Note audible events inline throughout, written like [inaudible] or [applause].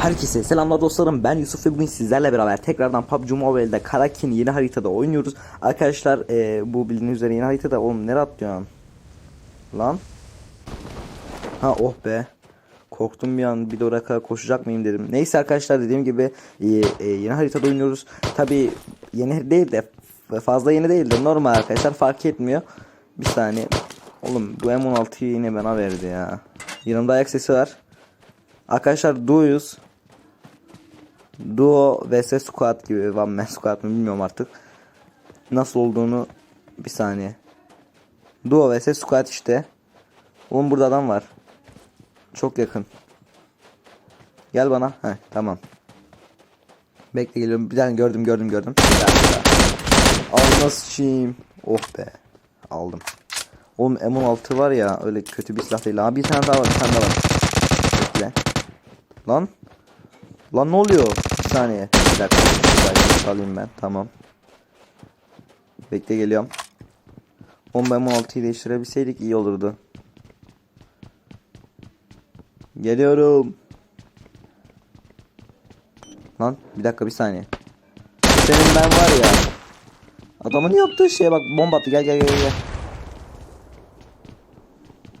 Herkese selamlar dostlarım ben Yusuf ve bugün sizlerle beraber tekrardan PUBG Mobile'de Karakin yeni haritada oynuyoruz. Arkadaşlar e, bu bildiğiniz üzere yeni haritada oğlum nereye atlıyorsun? Lan? Ha oh be. Korktum bir an bir de oraya kadar koşacak mıyım dedim. Neyse arkadaşlar dediğim gibi e, e, yeni haritada oynuyoruz. Tabi yeni değil de fazla yeni değil de normal arkadaşlar fark etmiyor. Bir saniye. Oğlum bu M16'yı yine bana verdi ya. Yanımda ayak sesi var. Arkadaşlar duo'yuz. Duo vs squad gibi one man squad mı bilmiyorum artık. Nasıl olduğunu bir saniye. Duo vs squad işte. Oğlum burada adam var. Çok yakın. Gel bana. Heh tamam. Bekle geliyorum. Bir tane gördüm gördüm gördüm. Ağzına sıçayım. Oh be. Aldım. Oğlum M16 var ya öyle kötü bir silah değil. Abi bir tane daha var bir tane daha var. Bekle. Lan. Lan ne oluyor? Saniye. Bir dakika. Bir dakika alayım ben. Tamam. Bekle geliyorum. Oğlum ben M16'yı değiştirebilseydik iyi olurdu. Geliyorum. Lan bir dakika bir saniye. Senin ben var ya. Adamın yaptığı şeye bak bomba attı gel gel gel gel.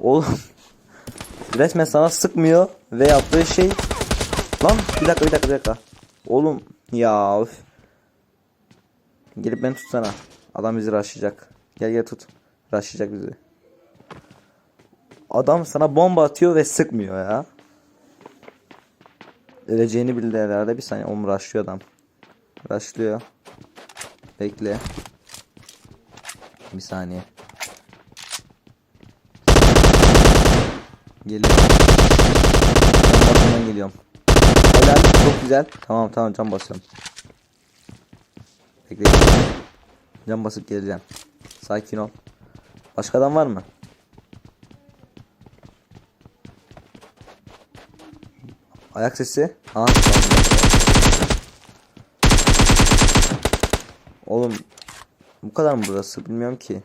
Oğlum. [laughs] Resmen sana sıkmıyor ve yaptığı şey Lan bir dakika bir dakika bir dakika. Oğlum ya üf. Gelip beni tutsana. Adam bizi rushlayacak. Gel gel tut. Rushlayacak bizi. Adam sana bomba atıyor ve sıkmıyor ya. Öleceğini bildi herhalde bir saniye. Oğlum rushlıyor adam. Rushlıyor. Bekle. Bir saniye. Geliyorum. Ben geliyorum. Güzel. Tamam tamam cam basıyorum. Bekle. Cam basıp geleceğim. Sakin ol. Başka adam var mı? Ayak sesi. Aha. Oğlum bu kadar mı burası bilmiyorum ki.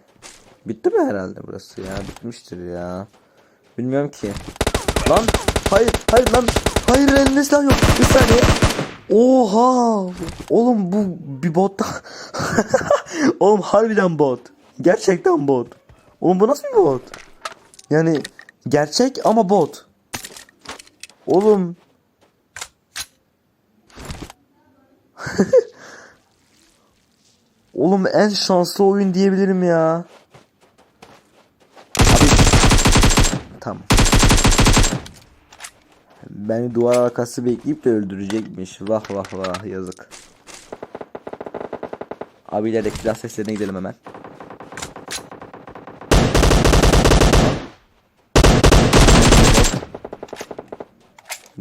Bitti mi herhalde burası ya? Bitmiştir ya. Bilmiyorum ki. Lan hayır hayır lan hayır elinde silah yok. Bir saniye. Oha! Oğlum bu bir bot. [laughs] Oğlum harbiden bot. Gerçekten bot. Oğlum bu nasıl bir bot? Yani gerçek ama bot. Oğlum. [laughs] Oğlum en şanslı oyun diyebilirim ya. Abi. Tamam. Beni duvar arkası bekleyip de öldürecekmiş. Vah vah vah yazık. Abilerle silah seslerine gidelim hemen.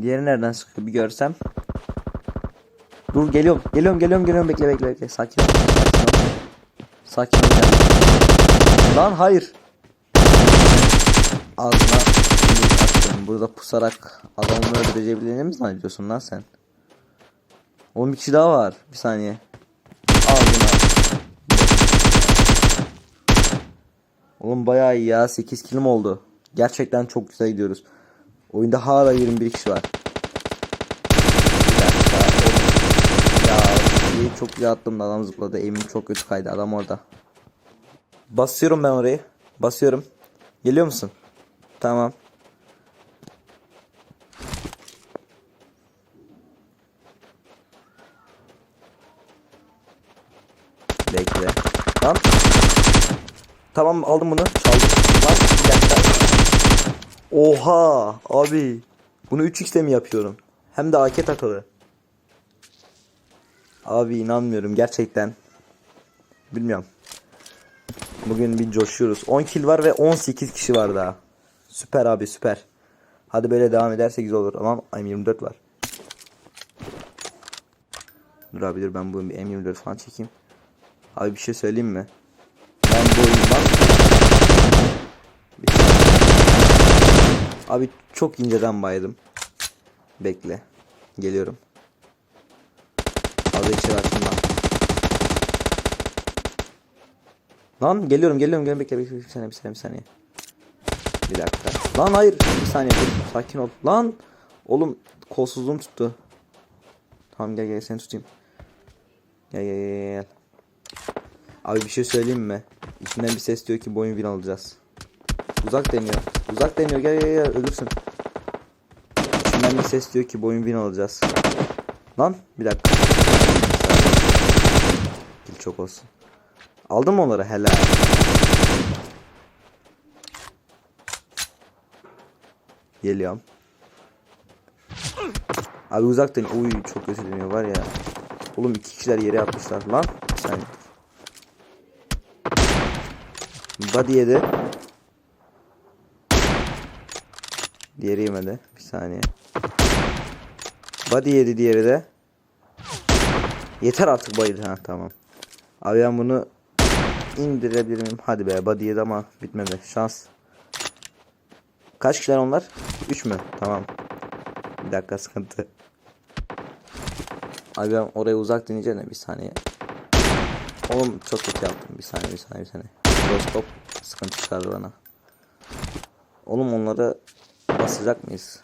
Diğeri nereden sıkıyor bir görsem. Dur geliyorum. Geliyorum geliyorum geliyorum bekle bekle bekle. Sakin ol. Sakin ol. Sakin ol. Lan hayır. Ağzına Burada pusarak adamı öldürebileceğini mi zannediyorsun lan sen? Oğlum bir kişi daha var. Bir saniye. Ağzına. Oğlum bayağı iyi ya. 8 kilim oldu. Gerçekten çok güzel gidiyoruz. Oyunda hala 21 kişi var. Ya çok güzel attım da adam zıpladı. Eğimim çok kötü kaydı. Adam orada. Basıyorum ben orayı. Basıyorum. Geliyor musun? Tamam. Bekle. Lan. Tamam aldım bunu. Çaldım. Lan. Oha abi. Bunu 3x'te mi yapıyorum? Hem de AK takılı. Abi inanmıyorum gerçekten. Bilmiyorum. Bugün bir coşuyoruz. 10 kill var ve 18 kişi var daha. Süper abi süper. Hadi böyle devam ederse güzel olur. Ama M24 var. Dur abi dur ben bu M24 falan çekeyim. Abi bir şey söyleyeyim mi? Ben bu oyundan... Abi çok inceden baydım. Bekle. Geliyorum. Fazla içeri açtım lan. Lan geliyorum geliyorum geliyorum bekle bekle bir saniye bir saniye bir saniye. Bir dakika. Lan hayır bir saniye dur sakin ol. Lan oğlum kolsuzluğum tuttu. Tamam gel gel seni tutayım. Gel gel gel gel. Abi bir şey söyleyeyim mi? İçinden bir ses diyor ki bu oyun alacağız. Uzak deniyor. Uzak deniyor gel gel gel ölürsün. İçinden bir ses diyor ki bu oyun alacağız. Lan bir dakika. Dil çok olsun. Aldın mı onları helal. Geliyorum. Abi uzaktan uy çok kötü dönüyor var ya. Oğlum iki kişiler yere atmışlar lan. Sen. Body yedi. Diğeri yemedi. Bir saniye. Body yedi diğeri de. Yeter artık bayıldı ha tamam. Abi ben bunu indirebilir miyim? Hadi be body yedi ama bitmedi. Şans. Kaç kişiler onlar? 3 mü? Tamam. Bir dakika sıkıntı. Abi ben oraya uzak deneyeceğim de bir saniye. Oğlum çok kötü yaptım. Bir saniye bir saniye bir saniye. Stop sıkıntı çıkardı bana. Oğlum onları basacak mıyız?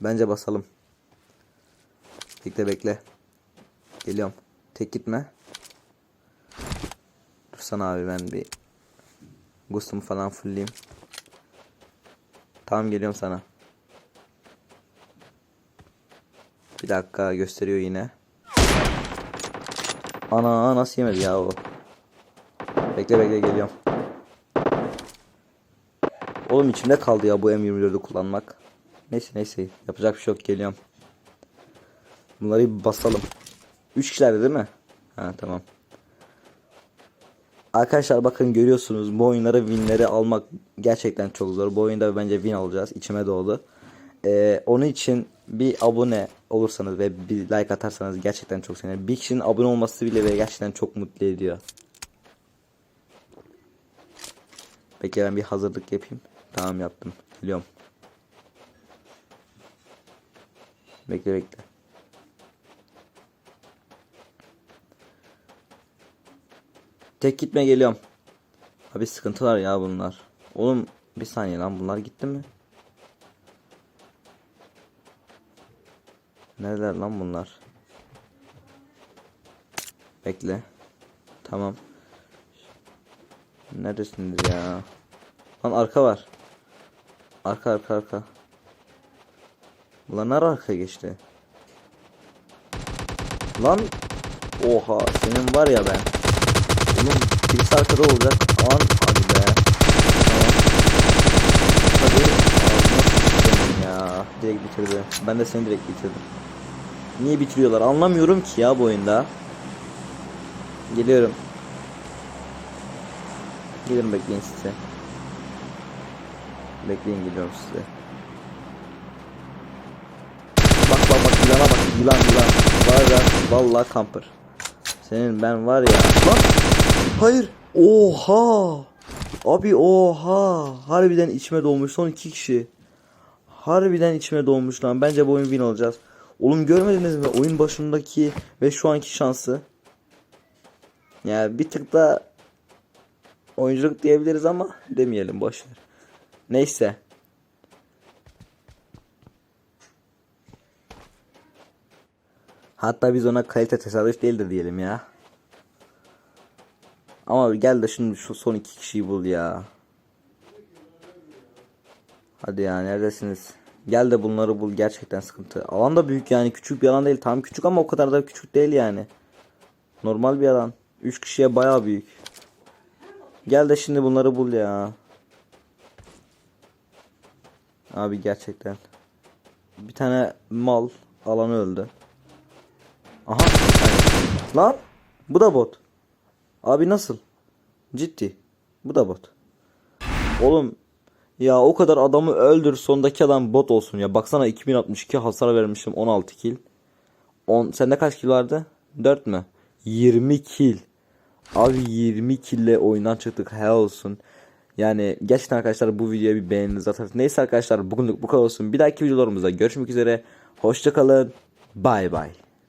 Bence basalım. Bekle bekle. Geliyorum. Tek gitme. Dursana abi ben bir Gustum falan fullleyeyim. Tamam geliyorum sana. Bir dakika gösteriyor yine. Ana nasıl yemedi ya o. Bekle bekle geliyorum. Oğlum içimde kaldı ya bu M24'ü kullanmak. Neyse neyse yapacak bir şey yok geliyorum. Bunları bir basalım. 3 kişilerdi değil mi? Ha tamam. Arkadaşlar bakın görüyorsunuz bu oyunları winleri almak gerçekten çok zor. Bu oyunda bence win alacağız. içime doğdu. Ee, onun için bir abone olursanız ve bir like atarsanız gerçekten çok sevinirim. Bir kişinin abone olması bile beni gerçekten çok mutlu ediyor. Peki ben bir hazırlık yapayım. Tamam yaptım. Geliyorum. Bekle bekle. Tek gitme geliyorum. Abi sıkıntılar ya bunlar. Oğlum bir saniye lan bunlar gitti mi? Nereler lan bunlar? Bekle. Tamam. Neredesiniz ya? Lan arka var. Arka arka arka. Bunlar arka geçti? Lan Oha senin var ya ben. Bunun birisi arkada olacak. An hadi be. Hadi. Ya. Direkt bitirdi. Ben de seni direkt bitirdim. Niye bitiriyorlar anlamıyorum ki ya bu oyunda. Geliyorum. Gelin bekleyin size. Bekleyin geliyorum size. Bak bak bak yılana bak yılan yılan. Var ya vallahi kamper. Senin ben var ya. Lan hayır. Oha. Abi oha. Harbiden içime dolmuş son iki kişi. Harbiden içime dolmuş lan. Bence bu oyun win alacağız. Oğlum görmediniz mi oyun başındaki ve şu anki şansı? Yani bir tık da oyunculuk diyebiliriz ama demeyelim boşver. Neyse. Hatta biz ona kalite tesadüf değildir diyelim ya. Ama gel de şimdi şu son iki kişiyi bul ya. Hadi ya neredesiniz? Gel de bunları bul gerçekten sıkıntı. Alan da büyük yani küçük bir alan değil. Tam küçük ama o kadar da küçük değil yani. Normal bir alan. 3 kişiye baya büyük. Gel de şimdi bunları bul ya. Abi gerçekten. Bir tane mal alanı öldü. Aha. Lan bu da bot. Abi nasıl? Ciddi. Bu da bot. Oğlum ya o kadar adamı öldür sondaki adam bot olsun ya. Baksana 2062 hasar vermişim 16 kill. 10 sende kaç kill vardı? 4 mü? 20 kill. Abi 20 kille oyundan çıktık helal olsun. Yani gerçekten arkadaşlar bu videoya bir beğeninizi atarız. Neyse arkadaşlar bugünlük bu kadar olsun. Bir dahaki videolarımızda görüşmek üzere. Hoşçakalın. Bay bay.